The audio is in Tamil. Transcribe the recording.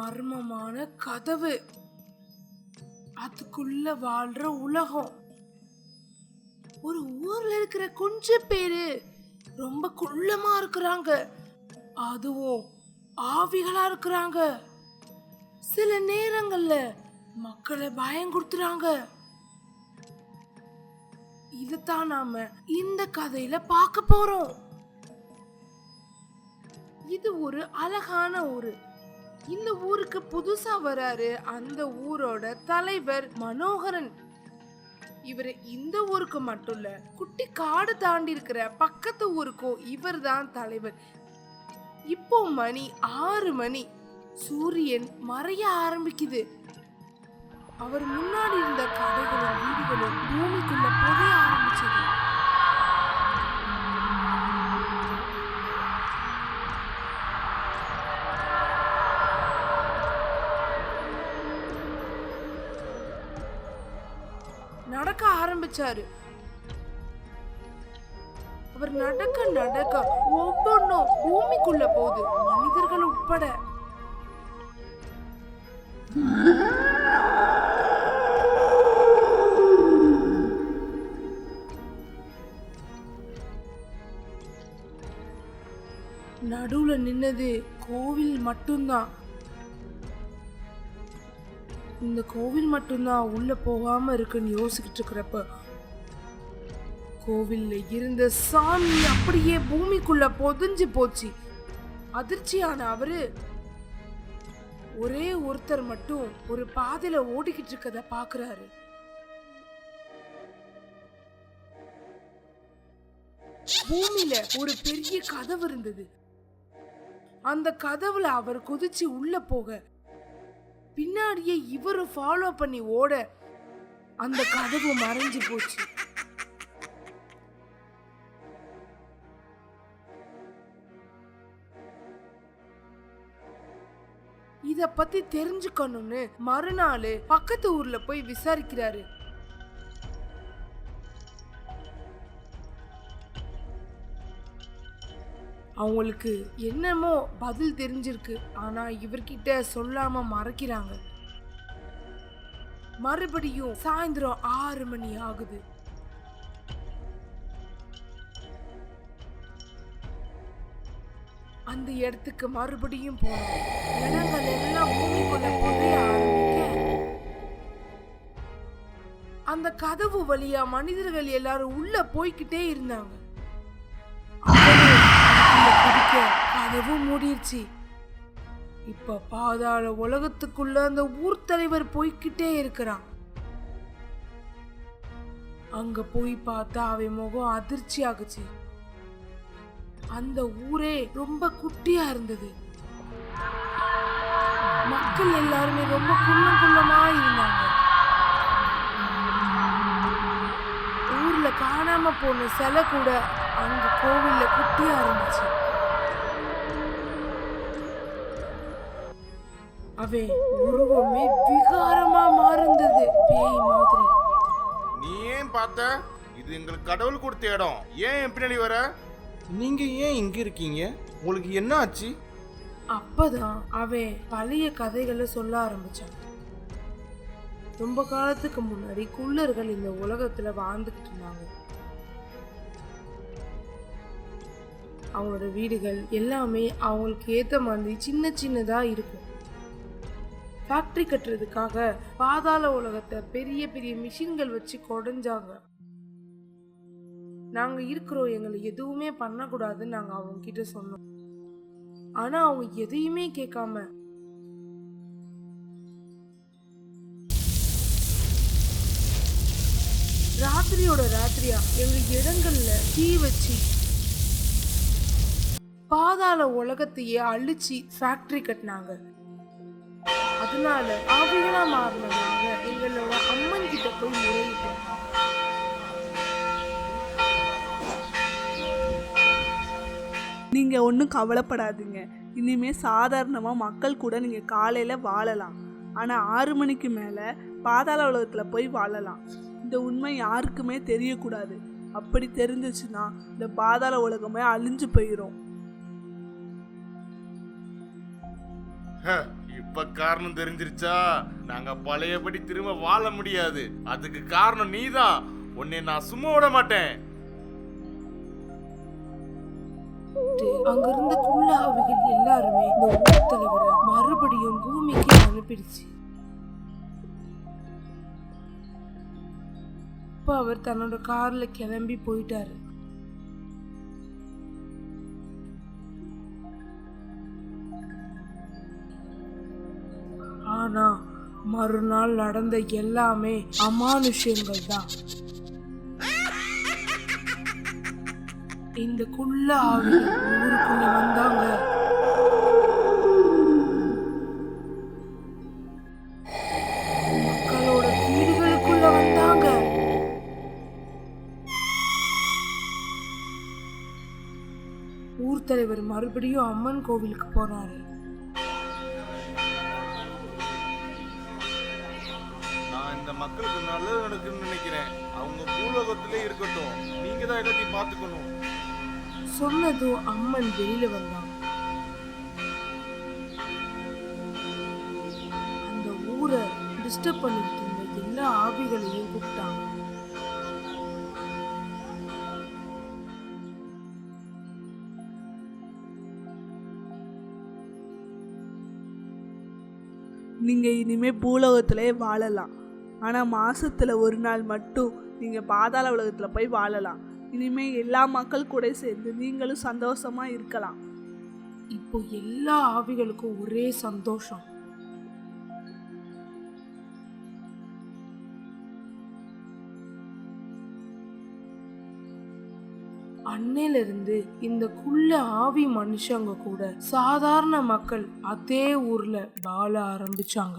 மர்மமான கதவு. அதுக்குள்ள வாழ்ற உலகம். ஒரு ஊர்ல இருக்கிற கொஞ்ச பேரு ரொம்ப குள்ளமா இருக்கிறாங்க. அதுவும் ஆவிகளா இருக்கிறாங்க. சில நேரங்கள்ல மக்களை பயங்குடுத்துறாங்க இதுதான் நாம இந்த கதையில பார்க்க போறோம். இது ஒரு அழகான ஊரு. இந்த ஊருக்கு புதுசா வராரு அந்த ஊரோட தலைவர் மனோகரன். இவர் இந்த ஊருக்கு மட்டும் இல்ல குட்டி காடு தாண்டி இருக்கிற பக்கத்து ஊருக்கும் இவர் தான் தலைவர். இப்போ மணி ஆறு மணி சூரியன் மறைய ஆரம்பிக்குது. அவர் முன்னாடி இருந்த கடைகளும் வீடுகளும் பூமிக்குள்ள புதைய ஆரம்பிச்சது. வச்சாரு. அவர் நடக்க நடக்க ஒவ்வொன்றும் பூமிக்குள்ள போகுது. மனிதர்கள் உட்பட. நடுவுல நின்னது கோவில் மட்டும்தான். இந்த கோவில் மட்டும்தான் உள்ள போகாம இருக்குன்னு யோசிக்கிட்டு இருக்கிறப்ப கோவில்ல இருந்த சாமி அப்படியே பூமிக்குள்ள பொதிஞ்சு போச்சு. அதிர்ச்சியான அவரு. ஒரே ஒருத்தர் மட்டும் ஒரு பாதையில ஓடிக்கிட்டு இருக்கத பாக்குறாரு. பூமியில ஒரு பெரிய கதவு இருந்தது. அந்த கதவுல அவர் குதிச்சு உள்ள போக பின்னாடியே இவரு ஃபாலோ பண்ணி ஓட அந்த கதவு மறைஞ்சு போச்சு. இத பத்தி தெரிஞ்சுக்கணும்னு மறுநாள் பக்கத்து ஊர்ல போய் விசாரிக்கிறாரு. அவங்களுக்கு என்னமோ பதில் தெரிஞ்சிருக்கு. ஆனா இவர்கிட்ட சொல்லாம மறைக்கிறாங்க. மறுபடியும் சாயந்தரம் ஆறு மணி ஆகுது. அந்த இடத்துக்கு மறுபடியும் போனோம். இடங்கள் எல்லாம் பூமிக்குள்ள புதைய ஆரம்பிக்க. அந்த கதவு வழியா மனிதர்கள் எல்லாரும் உள்ள போய்க்கிட்டே இருந்தாங்க. கதவு மூடிடுச்சு இப்ப பாதாள உலகத்துக்குள்ள அந்த ஊர் தலைவர் போய்க்கிட்டே இருக்கிறான். அங்க போய் பார்த்தா அவன் முகம் அதிர்ச்சி ஆகுச்சு அந்த ஊரே ரொம்ப குட்டியா இருந்தது. மக்கள் எல்லாருமே ரொம்ப குள்ளம் குள்ளமா இருந்தாங்க. ஊர்ல காணாம போன சிலை கூட அங்க கோவில்ல குட்டியா இருந்துச்சு. அவன் உருவமே விகாரமா மாறுந்தது பேய் மாதிரி. நீ ஏன் பார்த்த? இது எங்களுக்கு கடவுள் கொடுத்த இடம். ஏன் என் பின்னாடி வர? நீங்க ஏன் இங்க இருக்கீங்க? உங்களுக்கு என்ன ஆச்சு அப்பதான் அவன் பழைய கதைகளை சொல்ல ஆரம்பிச்சான் ரொம்ப காலத்துக்கு முன்னாடி குள்ளர்கள் இந்த உலகத்துல வாழ்ந்துகிட்டு இருந்தாங்க. அவங்களோட வீடுகள் எல்லாமே அவங்களுக்கு ஏற்ற மாதிரி சின்ன சின்னதாக இருக்கும். ஃபேக்ட்ரி கட்டுறதுக்காக பாதாள உலகத்தை பெரிய பெரிய மிஷின்கள் வச்சு குடைஞ்சாங்க. நாங்கள் இருக்கிறோம் எங்களை எதுவுமே பண்ணக்கூடாதுன்னு நாங்கள் அவங்க கிட்ட சொன்னோம். ஆனால் அவங்க எதையுமே கேட்காம ராத்திரியோட ராத்திரியா எங்க இடங்கள்ல தீ வச்சு பாதாள உலகத்தையே அழிச்சு ஃபேக்டரி கட்டினாங்க. அதனால ஆவிகளா மாறினவங்க எங்களோட அம்மன் கிட்ட போய் முறையிட்டோம். நீங்கள் ஒன்றும் கவலைப்படாதீங்க. இனிமேல் சாதாரணமாக மக்கள் கூட நீங்கள் காலையில் வாழலாம். ஆனால் ஆறு மணிக்கு மேலே பாதாள உலகத்தில் போய் வாழலாம். இந்த உண்மை யாருக்குமே தெரியக்கூடாது. அப்படி தெரிஞ்சிச்சுன்னா இந்த பாதாள உலகமே அழிஞ்சு போயிடும் ஹ, இப்ப காரணம் தெரிஞ்சிருச்சா? நாங்க பழையபடி திரும்ப வாழ முடியாது. அதுக்கு காரணம் நீதான். உன்னை நான் சும்மா விட மாட்டேன். அங்க இருந்த குள்ள எல்லாருமே இந்த ஊர் தலைவரை மறுபடியும் பூமிக்கு அனுப்பிடுச்சு. இப்போ அவர் தன்னோட கார்ல கிளம்பி போயிட்டாரு. ஆனா மறுநாள் நடந்த எல்லாமே அமானுஷ்யங்கள் தான் இந்த குள்ள ஆவிகள் ஊருக்குள்ள வந்தாங்க. மக்களோட வீடுகளுக்குள்ள வந்தாங்க. ஊர் தலைவர் மறுபடியும் அம்மன் கோவிலுக்கு போனாரு. நான் இந்த மக்களுக்கு நல்லது நடக்குன்னு நினைக்கிறேன். அவங்க பூலோகத்திலே இருக்கட்டும். நீங்க தான் எல்லாத்தையும் பார்த்துக்கணும். சொன்னதும் அம்மன் வெளியில வந்தான். அந்த ஊரை டிஸ்டர்ப் பண்ணிட்டு இருந்த எல்லா ஆவிகளையும் கூப்பிட்டாங்க நீங்கள் இனிமேல் பூலோகத்திலே வாழலாம். ஆனால் மாசத்துல ஒரு நாள் மட்டும் நீங்கள் பாதாள உலகத்தில் போய் வாழலாம். இனிமேல் எல்லா மக்கள் கூட சேர்ந்து நீங்களும் சந்தோஷமாக இருக்கலாம். இப்போ எல்லா ஆவிகளுக்கும் ஒரே சந்தோஷம். அன்னையில இருந்து இந்த குள்ள ஆவி மனுஷங்க கூட சாதாரண மக்கள் அதே ஊர்ல வாழ ஆரம்பிச்சாங்க.